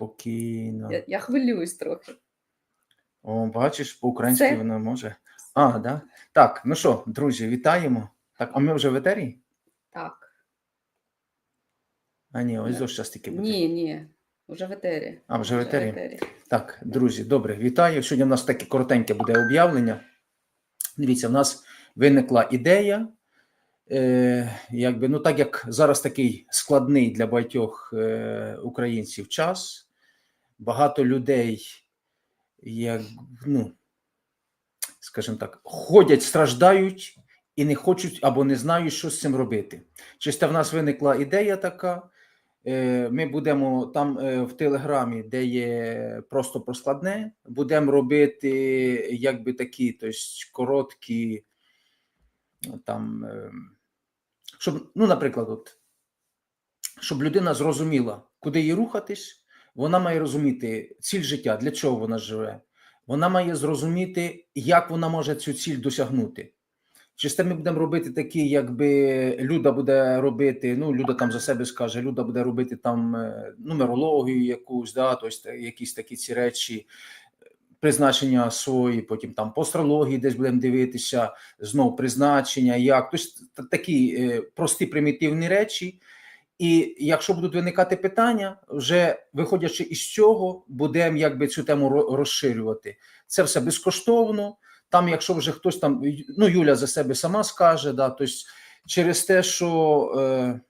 Спокійно. Я, я хвилююсь трохи. О, бачиш, по-українськи Все. вона може. А, да? Так, ну що, друзі, вітаємо. Так, а ми вже в етері? Так. А ні, ось Ні. ось тільки буде. Ні, ні. Вже в етері. А, вже в етері? Так, друзі, добре, вітаю. Сьогодні в нас таке коротеньке буде об'явлення. Дивіться, в нас виникла ідея. Е, якби, ну, так як зараз такий складний для багатьох е, українців час, багато людей, як, ну, скажімо так, ходять, страждають і не хочуть або не знають, що з цим робити. Чисто в нас виникла ідея така. Е, Ми будемо там е, в Телеграмі, де є просто про складне, будемо робити якби такі, тобто короткі, там, е, щоб, ну, наприклад, от, щоб людина зрозуміла, куди їй рухатись, вона має розуміти ціль життя, для чого вона живе. Вона має зрозуміти, як вона може цю ціль досягнути. Чисто ми будемо робити такі, якби Люда буде робити, ну, Люда там за себе скаже, Люда буде робити там е, нумерологію якусь, да, тобто якісь такі ці речі, призначення свої, потім там по астрології десь будемо дивитися, знов призначення, як. Тобто такі е, прості примітивні речі. І якщо будуть виникати питання, вже виходячи із цього, будемо якби цю тему розширювати. Це все безкоштовно. Там, якщо вже хтось там, ну Юля за себе сама скаже, да, тобто через те, що, е,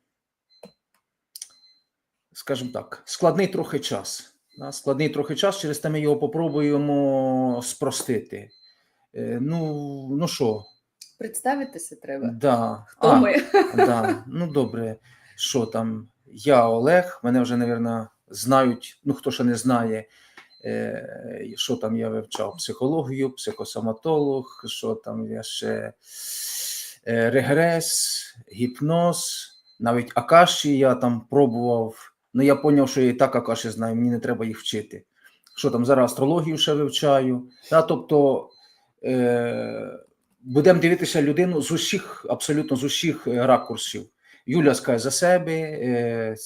скажімо так, складний трохи час. Да, складний трохи час, через те ми його попробуємо спростити. Е, ну, ну що, Представитися треба. да. Хто а, ми? Да. Ну добре, що там? Я Олег, мене вже, мабуть, знають, ну хто ще не знає, е, що там я вивчав психологію, психосоматолог, що там я ще е, регрес, гіпноз, навіть акаші я там пробував. Ну я зрозумів, що я і так акаші знаю, мені не треба їх вчити. Що там зараз астрологію ще вивчаю. Да, тобто е, будемо дивитися людину з усіх, абсолютно з усіх ракурсів. Юля скаже за себе, е,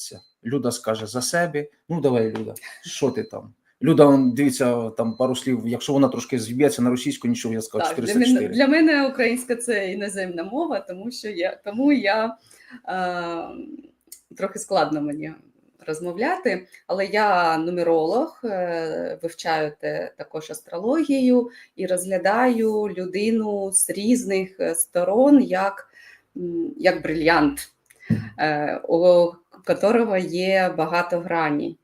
Люда скаже за себе. Ну, давай, Люда, що ти там? Люда, дивіться, там пару слів, якщо вона трошки зіб'ється на російську, нічого я скажу, Так, для мене, для мене українська це іноземна мова, тому що я тому я е, трохи складно мені розмовляти, але я нумеролог, е, вивчаю те, також астрологію і розглядаю людину з різних е, сторон, як, як брильянт, у которого є багато грані.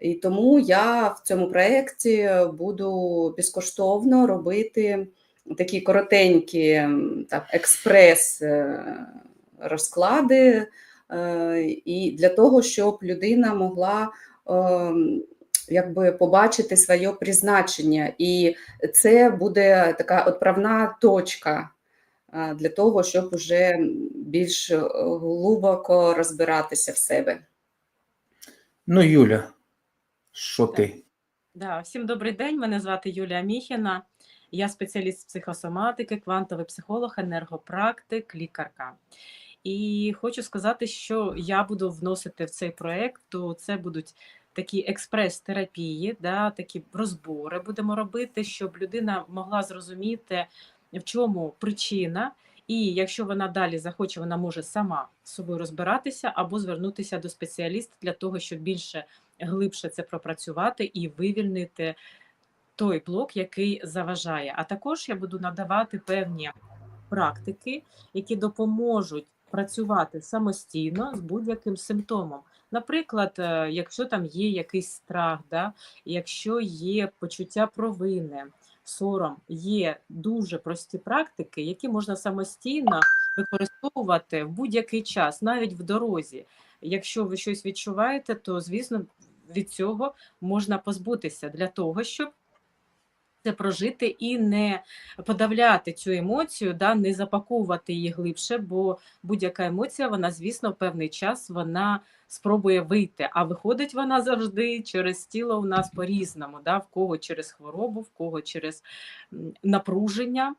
І тому я в цьому проєкті буду безкоштовно робити такі коротенькі так, експрес е, е, і для того, щоб людина могла якби побачити своє призначення. І це буде така відправна точка е, для того, щоб вже більш е, глибоко розбиратися в себе. Ну, Юля, що ти? Да, всім добрий день. Мене звати Юлія Міхіна. Я спеціаліст з психосоматики, квантовий психолог, енергопрактик, лікарка. І хочу сказати, що я буду вносити в цей проект, то це будуть такі експрес-терапії, да, такі розбори будемо робити, щоб людина могла зрозуміти, в чому причина. І якщо вона далі захоче, вона може сама з собою розбиратися або звернутися до спеціаліста для того, щоб більше глибше це пропрацювати і вивільнити той блок, який заважає. А також я буду надавати певні практики, які допоможуть працювати самостійно з будь-яким симптомом. Наприклад, е, якщо там є якийсь страх, да, якщо є почуття провини, сором, є дуже прості практики, які можна самостійно використовувати в будь-який час, навіть в дорозі. Якщо ви щось відчуваєте, то звісно від цього можна позбутися для того, щоб це прожити і не подавляти цю емоцію, да, не запаковувати її глибше, бо будь-яка емоція, вона, звісно, в певний час вона спробує вийти. А виходить вона завжди через тіло у нас по-різному, да, в кого через хворобу, в кого через напруження.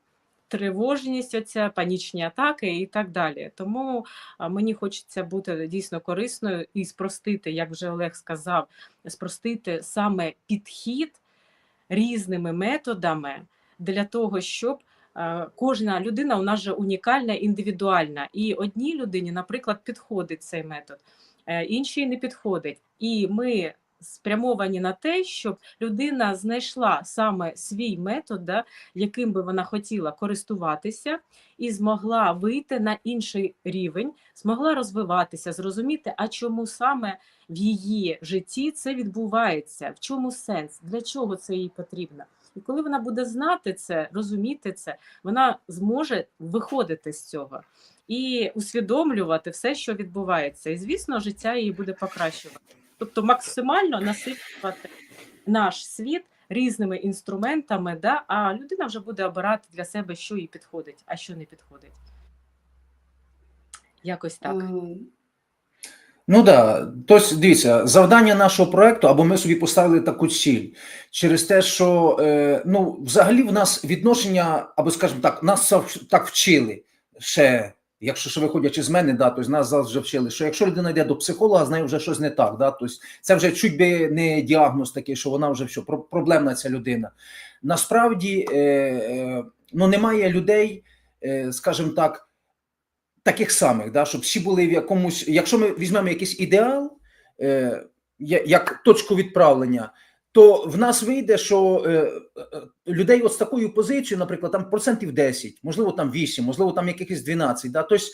тривожність, оця, панічні атаки і так далі. Тому мені хочеться бути дійсно корисною і спростити, як вже Олег сказав, спростити саме підхід різними методами для того, щоб е, кожна людина у нас же унікальна, індивідуальна. І одній людині, наприклад, підходить цей метод, е, іншій не підходить. І ми спрямовані на те, щоб людина знайшла саме свій метод, да, яким би вона хотіла користуватися, і змогла вийти на інший рівень, змогла розвиватися, зрозуміти, а чому саме в її житті це відбувається, в чому сенс, для чого це їй потрібно. І коли вона буде знати це, розуміти це, вона зможе виходити з цього і усвідомлювати все, що відбувається. І, звісно, життя її буде покращувати. Тобто максимально насичувати наш світ різними інструментами, да, а людина вже буде обирати для себе, що їй підходить, а що не підходить. Якось так. Ну да, тобто дивіться, завдання нашого проекту, або ми собі поставили таку ціль через те, що е, ну, взагалі в нас відношення, або скажімо так, нас так вчили ще, якщо що виходячи з мене, да, тобто нас зараз вже вчили, що якщо людина йде до психолога, з нею вже щось не так. Да, тобто це вже чуть би не діагноз такий, що вона вже про- проблемна ця людина. Насправді е, е, ну, немає людей, е, скажімо так таких самих, да, щоб всі були в якомусь. Якщо ми візьмемо якийсь ідеал, е, як точку відправлення, то в нас вийде, що е, е, людей от з такою позицією, наприклад, там процентів 10, можливо, там 8, можливо, там якихось 12. Да, тобто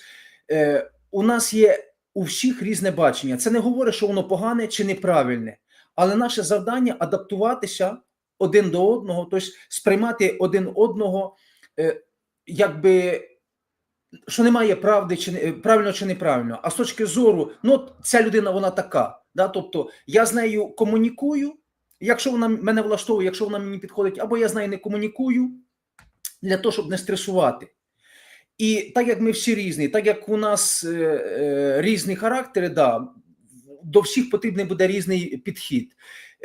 у нас є у всіх різне бачення. Це не говорить, що воно погане чи неправильне, але наше завдання адаптуватися один до одного, тобто сприймати один одного, якби що немає правди, чи не правильно чи неправильно. А з точки зору, ну ця людина вона така. Да? Тобто я з нею комунікую, якщо вона мене влаштовує, якщо вона мені підходить, або я з нею не комунікую для того, щоб не стресувати. І так як ми всі різні, так як у нас е, е, різні характери, да, до всіх потрібний буде різний підхід.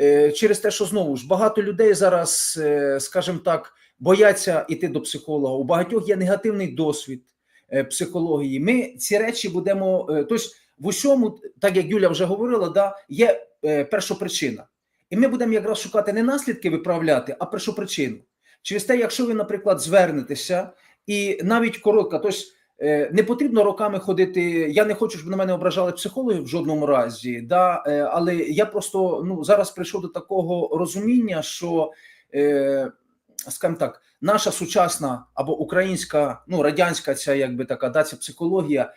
Е, через те, що знову ж багато людей зараз, е, скажімо так, бояться йти до психолога. У багатьох є негативний досвід е, психології. Ми ці речі будемо. е, Тобто, в усьому, так як Юля вже говорила, да, є е, першопричина. І ми будемо якраз шукати не наслідки виправляти, а першопричину. Через те, якщо ви, наприклад, звернетеся, і навіть коротко, тобто е, не потрібно роками ходити. Я не хочу, щоб на мене ображали психологи в жодному разі, да, е, але я просто ну, зараз прийшов до такого розуміння, що, е, скажімо так, наша сучасна або українська, ну радянська ця якби така да, ця психологія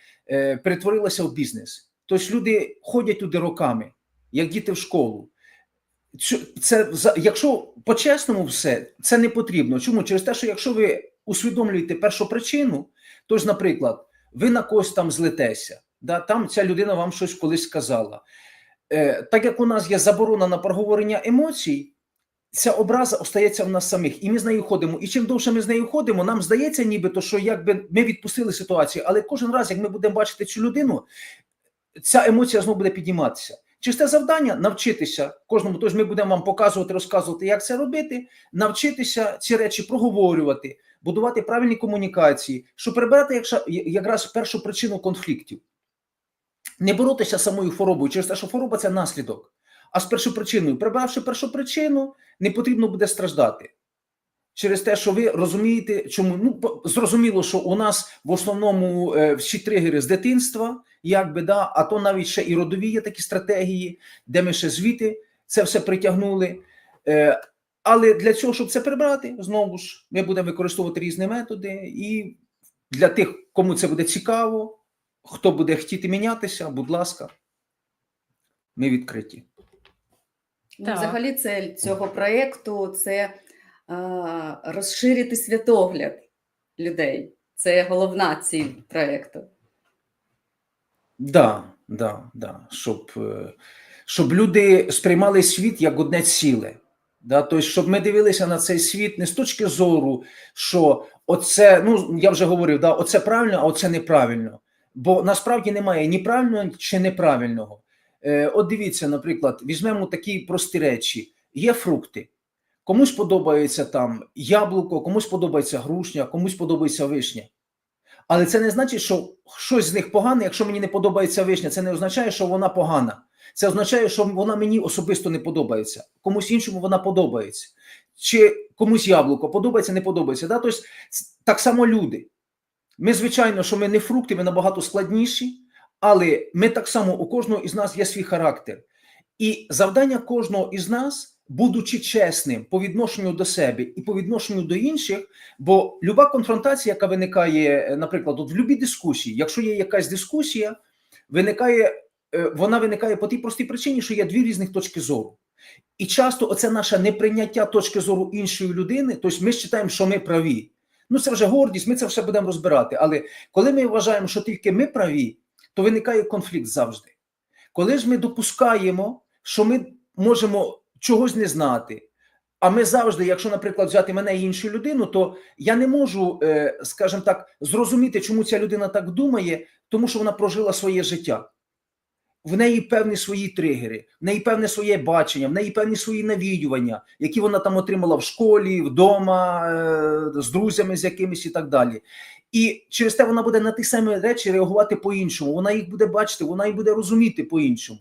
перетворилася в бізнес. Тобто люди ходять туди роками, як діти в школу. Це якщо по-чесному все, це не потрібно. Чому? Через те, що якщо ви усвідомлюєте першу причину, то ж, наприклад, ви на когось там злетеся, да, там ця людина вам щось колись сказала. Е, так як у нас є заборона на проговорення емоцій, ця образа остається в нас самих, і ми з нею ходимо. І чим довше ми з нею ходимо, нам здається, нібито, що якби ми відпустили ситуацію, але кожен раз, як ми будемо бачити цю людину, ця емоція знову буде підніматися. Чисте завдання навчитися кожному. Тож ми будемо вам показувати, розказувати, як це робити, навчитися ці речі проговорювати, будувати правильні комунікації, щоб прибирати якша- якраз першу причину конфліктів. Не боротися з самою хворобою через те, що хвороба це наслідок. А з першопричиною, прибравши першопричину, не потрібно буде страждати. Через те, що ви розумієте, чому ну зрозуміло, що у нас в основному е, всі тригери з дитинства, якби да, а то навіть ще і родові є такі стратегії, де ми ще звідти це все притягнули. Е, але для цього, щоб це прибрати, знову ж ми будемо використовувати різні методи, і для тих, кому це буде цікаво, хто буде хотіти мінятися, будь ласка, ми відкриті. Ну, Так. Взагалі, цель цього проєкту це е, розширити світогляд людей. Це головна ціль проєкту. Да, да, да. Щоб, е, щоб люди сприймали світ як одне ціле. Да? Тобто, щоб ми дивилися на цей світ не з точки зору, що оце, ну я вже говорив, да, оце правильно, а оце неправильно. Бо насправді немає ні правильного, чи неправильного. Е, от дивіться, наприклад, візьмемо такі прості речі: є фрукти. Комусь подобається там яблуко, комусь подобається грушня, комусь подобається вишня. Але це не значить, що щось з них погане, якщо мені не подобається вишня, це не означає, що вона погана. Це означає, що вона мені особисто не подобається. Комусь іншому вона подобається. Чи комусь яблуко подобається, не подобається. Да? Тобто, так само люди. Ми, звичайно, що ми не фрукти, ми набагато складніші, але ми так само, у кожного із нас є свій характер. І завдання кожного із нас, будучи чесним по відношенню до себе і по відношенню до інших, бо люба конфронтація, яка виникає, е, наприклад, от в любій дискусії, якщо є якась дискусія, виникає, е, вона виникає по тій простій причині, що є дві різних точки зору. І часто оце наше неприйняття точки зору іншої людини, тобто ми вважаємо, що ми праві. Ну це вже гордість, ми це все будемо розбирати. Але коли ми вважаємо, що тільки ми праві, то виникає конфлікт завжди. Коли ж ми допускаємо, що ми можемо чогось не знати, а ми завжди, якщо, наприклад, взяти мене і іншу людину, то я не можу, е, скажімо так, зрозуміти, чому ця людина так думає, тому що вона прожила своє життя. В неї певні свої тригери, в неї певне своє бачення, в неї певні свої навідування, які вона там отримала в школі, вдома, е, з друзями з якимись і так далі. І через те вона буде на ті самі речі реагувати по-іншому. Вона їх буде бачити, вона їх буде розуміти по-іншому.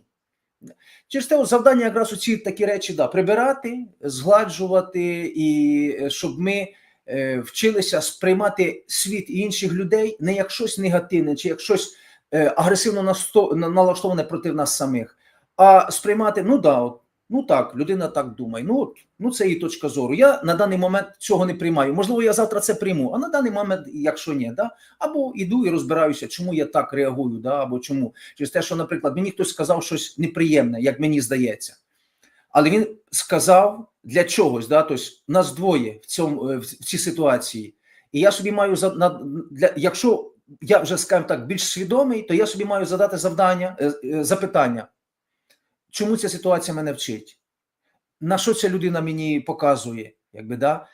Через те завдання якраз оці такі речі да, прибирати, згладжувати, і е, щоб ми е, вчилися сприймати світ і інших людей не як щось негативне, чи як щось е, агресивно налаштоване проти нас самих, а сприймати, ну да, от, ну так, людина так думає. Ну, от, ну це її точка зору. Я на даний момент цього не приймаю. Можливо, я завтра це прийму, а на даний момент, якщо ні, да, або іду і розбираюся, чому я так реагую, да, або чому. Через те, що, наприклад, мені хтось сказав щось неприємне, як мені здається. Але він сказав для чогось, да, тобто нас двоє в цьому е, в цій ситуації. І я собі маю за- для, якщо я вже скажімо так більш свідомий, то я собі маю задати завдання, е, е, запитання, чому ця ситуація мене вчить? На що ця людина мені показує? Якби, да?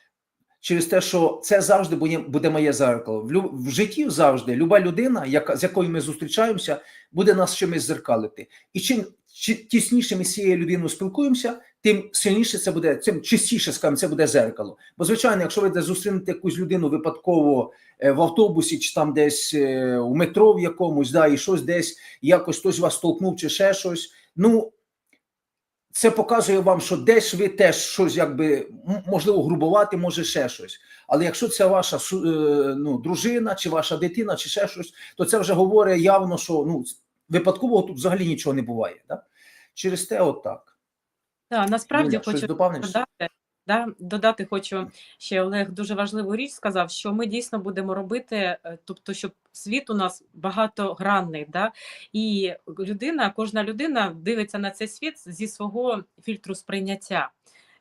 Через те, що це завжди буде, буде моє зеркало. В, в житті завжди люба людина, яка, з якою ми зустрічаємося, буде нас чимось зеркалити. І чим чи- тісніше ми з цією людиною спілкуємося, тим сильніше це буде, тим чистіше скажімо, це буде зеркало. Бо, звичайно, якщо ви зустрінете якусь людину випадково е, в автобусі, чи там десь е, у метро в якомусь, да, і щось десь якось хтось вас толкнув, чи ще щось. Ну це показує вам, що десь ви теж щось, якби можливо, грубувати, може ще щось. Але якщо це ваша е, ну, дружина, чи ваша дитина, чи ще щось, то це вже говорить явно, що ну випадкового тут взагалі нічого не буває. Да? Через те, отак. Так, насправді Юля, хочу додати, да, додати хочу ще Олег дуже важливу річ сказав, що ми дійсно будемо робити, е, тобто, щоб світ у нас багатогранний, да, і людина, кожна людина дивиться на цей світ зі свого фільтру сприйняття.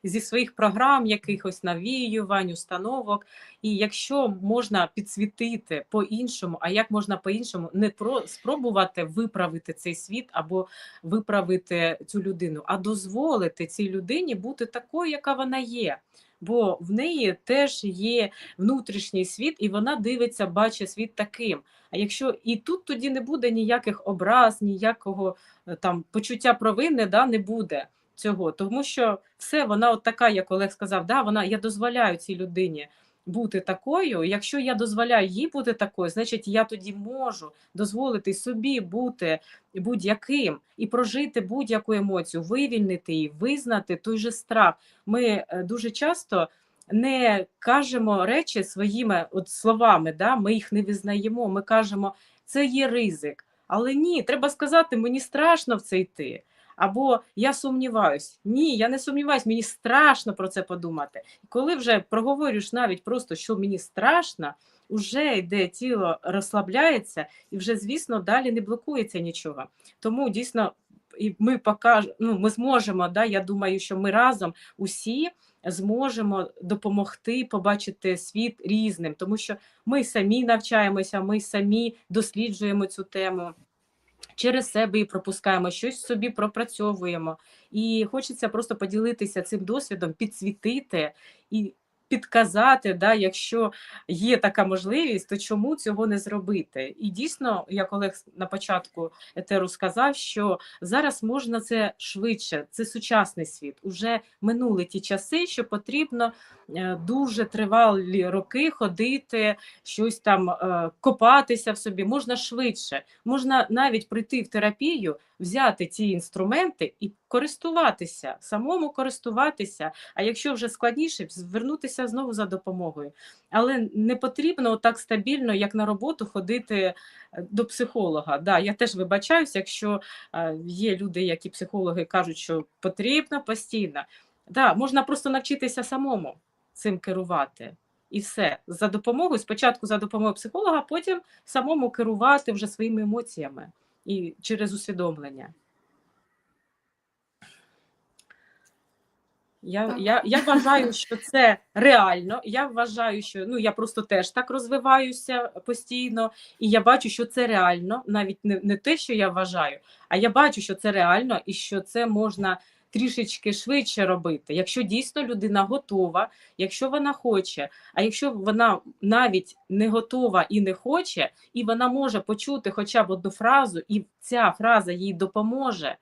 Зі своїх програм, якихось навіювань, установок, і якщо можна підсвітити по-іншому, а як можна по-іншому, не про спробувати виправити цей світ або виправити цю людину, а дозволити цій людині бути такою, яка вона є. Бо в неї теж є внутрішній світ, і вона дивиться, бачить світ таким. А якщо і тут тоді не буде ніяких образ, ніякого е, там почуття провини, да, не буде цього. Тому що все, вона от така, як Олег сказав, да, вона я дозволяю цій людині бути такою. Якщо я дозволяю їй бути такою, значить я тоді можу дозволити собі бути будь-яким і прожити будь-яку емоцію, вивільнити її, визнати той же страх. Ми е, дуже часто не кажемо речі своїми от словами, да? ми їх не визнаємо. Ми кажемо, це є ризик. Але ні, треба сказати, мені страшно в це йти. Або я сумніваюсь. Ні, я не сумніваюсь, мені страшно про це подумати. Коли вже проговорюєш навіть просто, що мені страшно, вже йде тіло розслабляється, і вже, звісно, далі не блокується нічого. Тому дійсно і ми покаж... ну, ми зможемо. Да, я думаю, що ми разом усі зможемо допомогти побачити світ різним, тому що ми самі навчаємося, ми самі досліджуємо цю тему. Через себе і пропускаємо, щось собі пропрацьовуємо. І хочеться просто поділитися цим досвідом, підсвітити і підказати, да, якщо є така можливість, то чому цього не зробити? І дійсно, як Олег на початку етеру сказав, що зараз можна це швидше, це сучасний світ. Уже минули ті часи, що потрібно е, дуже тривалі роки ходити, щось там е, копатися в собі. Можна швидше, можна навіть прийти в терапію, взяти ці інструменти і користуватися, самому користуватися. А якщо вже складніше, звернутися знову за допомогою. Але не потрібно так стабільно, як на роботу, ходити е, до психолога. Да, я теж вибачаюся, якщо е, є люди, які психологи кажуть, що потрібно постійно. Да, можна просто навчитися самому цим керувати. І все за допомогою, спочатку за допомогою психолога, потім самому керувати вже своїми емоціями і через усвідомлення. Я, я, я вважаю, що це реально. Я вважаю, що ну я просто теж так розвиваюся постійно, і я бачу, що це реально, навіть не, не те, що я вважаю, а я бачу, що це реально і що це можна трішечки швидше робити, якщо дійсно людина готова, якщо вона хоче. А якщо вона навіть не готова і не хоче, і вона може почути хоча б одну фразу, і ця фраза їй допоможе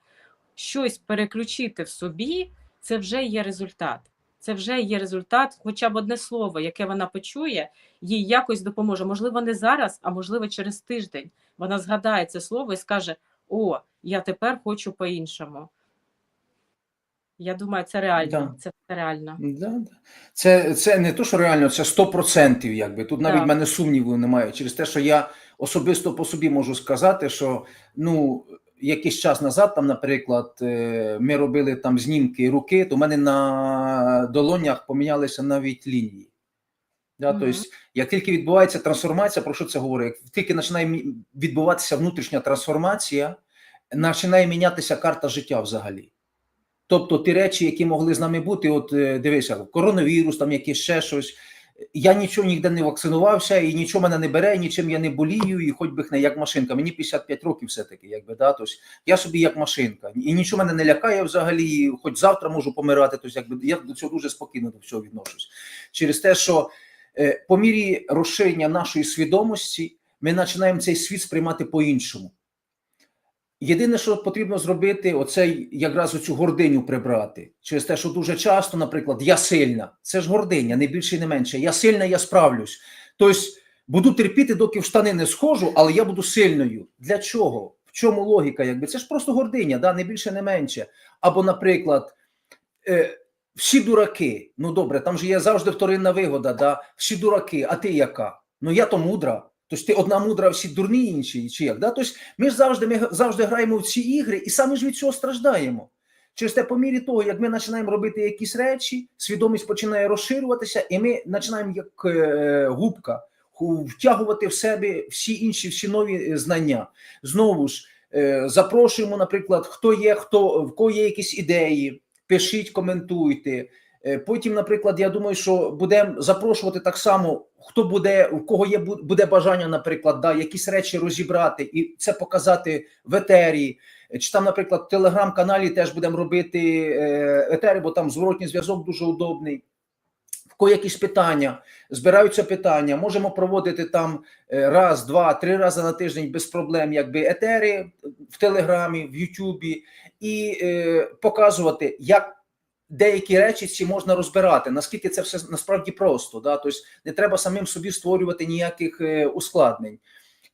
щось переключити в собі, це вже є результат. Це вже є результат, хоча б одне слово, яке вона почує, їй якось допоможе. Можливо, не зараз, а можливо, через тиждень. Вона згадає це слово і скаже: О, я тепер хочу по-іншому. Я думаю, це реально. Да. Це реально. Да, да. Це, це не то, що реально, це 100%, якби. Тут навіть в Так. мене сумніву немає. Через те, що я особисто по собі можу сказати, що ну, якийсь час назад, там, наприклад, е, ми робили там знімки руки, то в мене на долонях помінялися навіть лінії. Да, Мгм. Тобто, як тільки відбувається трансформація, про що це говорить? Як тільки починає відбуватися внутрішня трансформація, починає мінятися карта життя взагалі. Тобто ті речі, які могли з нами бути, от е, дивися, коронавірус, там якесь ще щось. Я нічого ніде не вакцинувався, і нічого мене не бере, нічим я не болію, і хоч би не як машинка. Мені 55 років все-таки, якби да. Тобто я собі як машинка. І нічого мене не лякає взагалі, і хоч завтра можу помирати. Тобто, якби я до цього дуже спокійно до всього відношусь. Через те, що е, по мірі розширення нашої свідомості ми починаємо цей світ сприймати по-іншому. Єдине, що потрібно зробити, оцей якраз оцю гординю прибрати. Через те, що дуже часто, наприклад, я сильна, це ж гординя, не більше і не менше. Я сильна, я справлюсь. Тобто буду терпіти, доки в штани не схожу, але я буду сильною. Для чого? В чому логіка? Якби це ж просто гординя, да? не більше, не менше. Або, наприклад, е, всі дураки. Ну добре, там же є завжди вторинна вигода, да? всі дураки, а ти яка? Ну я то мудра. Тобто ти одна мудра, всі дурні інші, чи як? Да? Тобто ми ж завжди, ми завжди граємо в ці ігри і самі ж від цього страждаємо. Через те, по мірі того, як ми починаємо робити якісь речі, свідомість починає розширюватися, і ми починаємо як е, губка втягувати в себе всі інші, всі нові е, знання. Знову ж е, запрошуємо, наприклад, хто є, хто в кого є якісь ідеї, пишіть, коментуйте. Е, Потім, наприклад, я думаю, що будемо запрошувати так само, хто буде, у кого є буде бажання, наприклад, да, якісь речі розібрати і це показати в етері. Чи там, наприклад, в телеграм-каналі теж будемо робити е, етери, бо там зворотній зв'язок дуже удобний. В кого якісь питання, збираються питання, можемо проводити там е, раз, два, три рази на тиждень без проблем, якби етери в Телеграмі, в Ютубі, і е, показувати, як деякі речі ці можна розбирати, наскільки це все насправді просто. Да? Тобто не треба самим собі створювати ніяких е, ускладнень.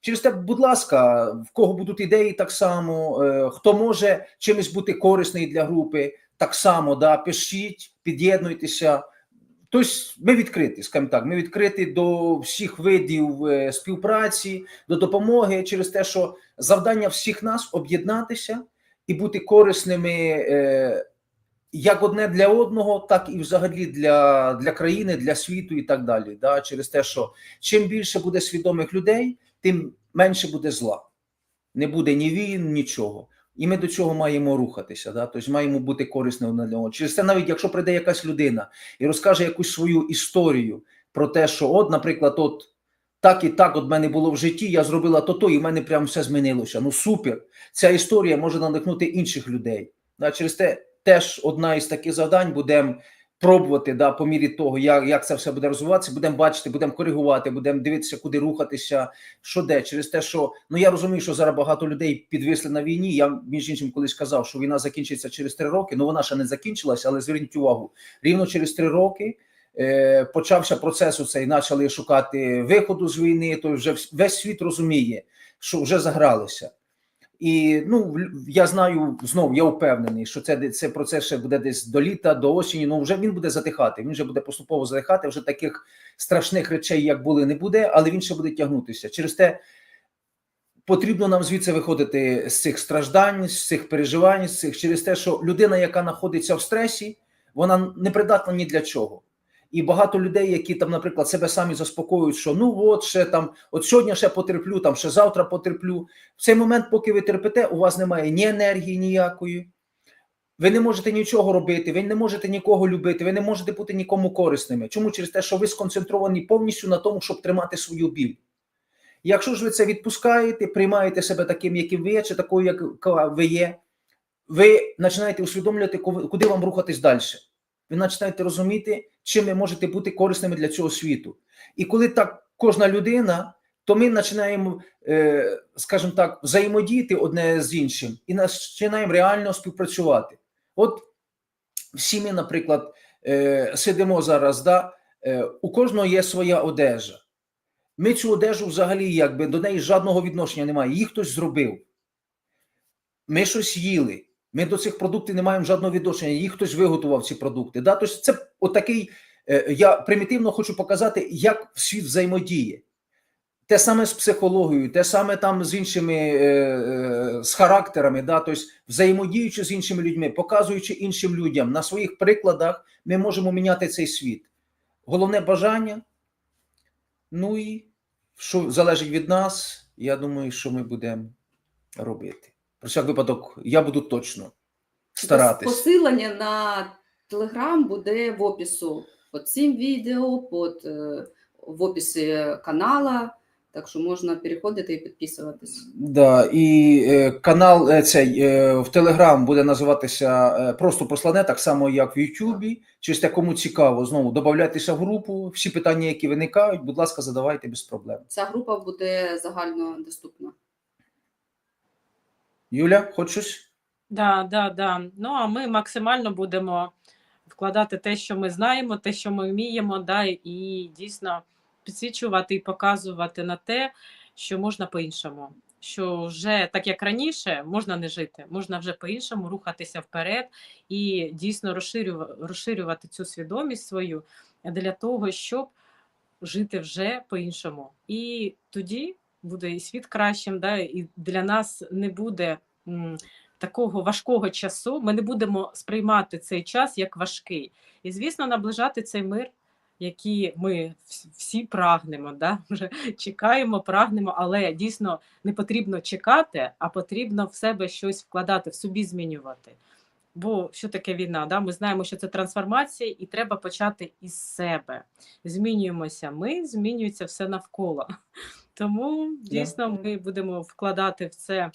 Через те, будь ласка, в кого будуть ідеї, так само, е, хто може чимось бути корисний для групи, так само, да, пишіть, під'єднуйтеся. Тобто ми відкриті, скажімо так, ми відкриті до всіх видів е, співпраці, до допомоги через те, що завдання всіх нас об'єднатися і бути корисними як одне для одного, так і взагалі для, для країни, для світу і так далі. Да? Через те, що чим більше буде свідомих людей, тим менше буде зла. Не буде ні війн, нічого. І ми до цього маємо рухатися. Да? Тобто маємо бути корисними для одного. Через це, навіть якщо прийде якась людина і розкаже якусь свою історію про те, що, от, наприклад, от так і так от мене було в житті, я зробила то-то, і в мене прям все змінилося. Ну супер. Ця історія може надихнути інших людей. Через те теж одна із таких завдань будемо пробувати да, по мірі того, як, як це все буде розвиватися, будемо бачити, будемо коригувати, будемо дивитися, куди рухатися, що де. Через те, що ну я розумію, що зараз багато людей підвисли на війні. Я між іншим колись казав, що війна закінчиться через три роки. Ну вона ще не закінчилася, але зверніть увагу, рівно через три роки. е, Почався процес цей, почали шукати виходу з війни. То вже весь світ розуміє, що вже загралися. І ну я знаю знов, я впевнений, що це це процес ще буде десь до літа, до осені. Ну вже він буде затихати. Він вже буде поступово затихати. Вже таких страшних речей, як були, не буде, але він ще буде тягнутися. Через те потрібно нам звідси виходити з цих страждань, з цих переживань, з цих через те, що людина, яка знаходиться в стресі, вона не придатна ні для чого. І багато людей, які там, наприклад, себе самі заспокоюють, що ну от ще там, от сьогодні ще потерплю, там ще завтра потерплю. В цей момент, поки ви терпите, у вас немає ні енергії ніякої. Ви не можете нічого робити, ви не можете нікого любити, ви не можете бути нікому корисними. Чому? Через те, що ви сконцентровані повністю на тому, щоб тримати свою біль. Якщо ж ви це відпускаєте, приймаєте себе таким, яким ви є, чи такою, яка ви є, ви починаєте усвідомлювати, куди вам рухатись далі. Ви починаєте розуміти, чим ви можете бути корисними для цього світу. І коли так кожна людина, то ми починаємо, е, скажімо так, взаємодіяти одне з іншим і починаємо реально співпрацювати. От всі ми, наприклад, е, сидимо зараз, да, е, у кожного є своя одежа. Ми цю одежу взагалі якби до неї жодного відношення немає. Її хтось зробив. Ми щось їли. Ми до цих продуктів не маємо жодного відношення. Їх хтось виготував ці продукти. Да? Тобто це отакий. е, Я примітивно хочу показати, як світ взаємодіє. Те саме з психологією, те саме там з іншими е, е, з характерами, да? тобто взаємодіючи з іншими людьми, показуючи іншим людям на своїх прикладах, ми можемо міняти цей світ. Головне бажання. Ну і що залежить від нас, я думаю, що ми будемо робити. Про всяк випадок, я буду точно старатись. Посилання на телеграм буде в опису під цим відео, під, е, в описі канала. Так що можна переходити і підписуватись. Да, і е, канал е, цей е, в Телеграм буде називатися е, просто послане, так само як в Ютубі. Чи кому цікаво, знову додавайтеся в групу. Всі питання, які виникають, будь ласка, задавайте без проблем. Ця група буде загально доступна. Юля, хочеш? Да, да, да. Ну а ми максимально будемо вкладати те, що ми знаємо, те, що ми вміємо, да, і дійсно підсвічувати і показувати на те, що можна по-іншому. Що вже так як раніше можна не жити, можна вже по-іншому рухатися вперед і дійсно розширювати цю свідомість свою для того, щоб жити вже по-іншому. І тоді буде і світ кращим, да, і для нас не буде такого важкого часу. Ми не будемо сприймати цей час як важкий. І, звісно, наближати цей мир, який ми всі прагнемо, да? вже чекаємо, прагнемо, але дійсно не потрібно чекати, а потрібно в себе щось вкладати, в собі змінювати. Бо що таке війна? Да? Ми знаємо, що це трансформація, і треба почати із себе. Змінюємося ми, змінюється все навколо. Тому дійсно ми будемо вкладати в це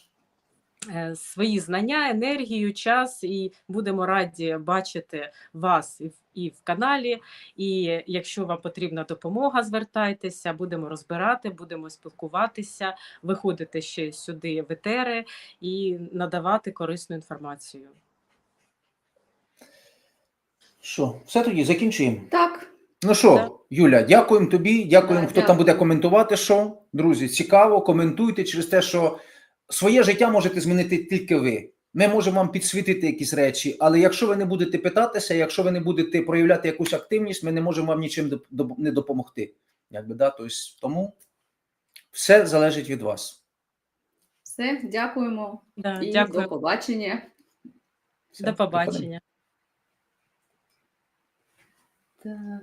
е, свої знання, енергію, час, і будемо раді бачити вас і в, і в каналі. І якщо вам потрібна допомога, звертайтеся, будемо розбирати, будемо спілкуватися, виходити ще сюди в етери і надавати корисну інформацію. Що, все тоді закінчуємо. Так, Ну що. Юля, дякуємо тобі, дякуємо, Да, хто там буде коментувати. Що друзі, цікаво, коментуйте через те, що своє життя можете змінити тільки ви. Ми можемо вам підсвітити якісь речі, але якщо ви не будете питатися, якщо ви не будете проявляти якусь активність, ми не можемо вам нічим не допомогти. Якби да, тобто, тому все залежить від вас. все, дякуємо Да, і дякую, до побачення. Все, до побачення. Так.